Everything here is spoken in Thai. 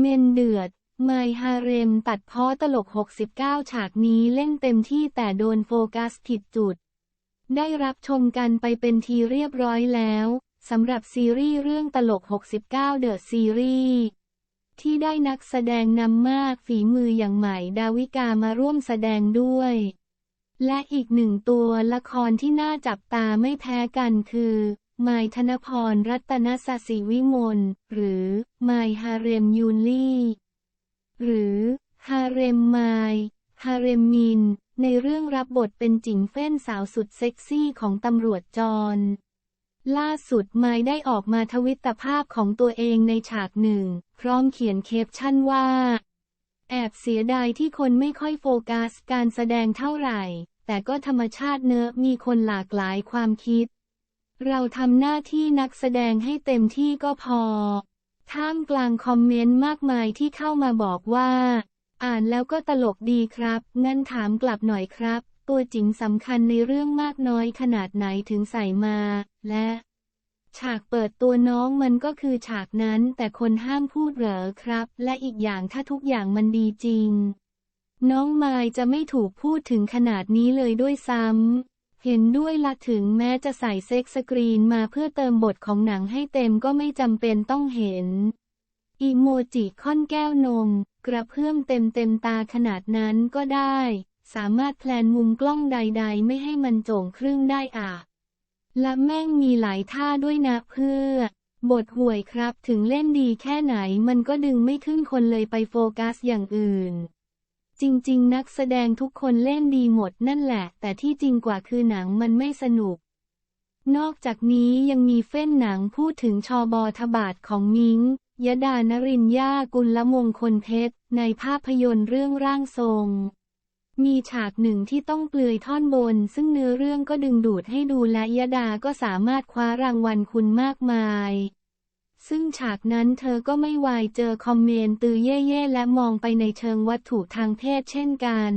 เมนเดือด ไมฮาเรมตัดเพ้อตลก 69 ฉากนี้เล่นเต็มที่แต่โดนโฟกัสผิดจุด ได้รับชมกันไปเป็นทีเรียบร้อยแล้วสำหรับซีรีส์เรื่องตลก 69 เดอะซีรีส์ที่ได้นักแสดงนำมากฝีมืออย่างใหม่ดาวิกามาร่วมแสดงด้วย และอีกหนึ่งตัวละครที่น่าจับตาไม่แพ้กันคือ ไมายธนพรรัตนสศิวิมล หรือไมายฮาเรมยูนลี่ หรือฮาเรมไมายฮาเรมมิน ในเรื่องรับบทเป็นจิ๋งเฟ้นสาวสุดเซ็กซี่ของตำรวจจร ล่าสุดไมายได้ออกมาทวิตภาพของตัวเองในฉากหนึ่ง พร้อมเขียนเคปชั่นว่า แอบเสียดายที่คนไม่ค่อยโฟกัสการแสดงเท่าไหร่ แต่ก็ธรรมชาติเนอะมีคนหลากหลายความคิด เราทำหน้าที่นักแสดงให้เต็มที่ก็พอ ท่ามกลางคอมเมนต์มากมายที่เข้ามาบอกว่า อ่านแล้วก็ตลกดีครับ งั้นถามกลับหน่อยครับ ตัวจริงสำคัญในเรื่องมากน้อยขนาดไหนถึงใส่มา และ ฉากเปิดตัวน้องมันก็คือฉากนั้นแต่คนห้ามพูดเหรอครับ และอีกอย่างถ้าทุกอย่างมันดีจริง น้องไมายจะไม่ถูกพูดถึงขนาดนี้เลยด้วยซ้ำ เห็นด้วยละถึงแม้จะใส่เซ็กสกรีนมาเพื่อเติมบทของหนังให้เต็มก็ไม่จำเป็นต้องเห็น อีโมจิค่อนแก้วนม กระเพื่อมเต็มเต็มตาขนาดนั้นก็ได้ สามารถแพลนมุมกล้องใดๆ ไม่ให้มันโจ่งครึ่งได้อะ และแม่งมีหลายท่าด้วยนะเพื่อ บทห่วยครับถึงเล่นดีแค่ไหนมันก็ดึงไม่ขึ้นคนเลยไปโฟกัสอย่างอื่น จริง ๆ นักแสดงทุกคนเล่นดีหมดนั่นแหละ แต่ที่จริงกว่าคือหนังมันไม่สนุก นอกจากนี้ยังมีเฟ้นหนังพูดถึงชอบอทบาทของมิงยดานรินยากุลละมงคลเพชร ในภาพยนตร์เรื่องร่างทรง มีฉากหนึ่งที่ต้องเปลือยท่อนบน ซึ่งเนื้อเรื่องก็ดึงดูดให้ดูและยดาก็สามารถคว้ารางวัลคุณมากมาย ซึ่งฉากนั้นเธอก็ไม่วายเจอคอมเมนต์ตือเย่ๆและมองไปในเชิงวัตถุทางเพศเช่นกัน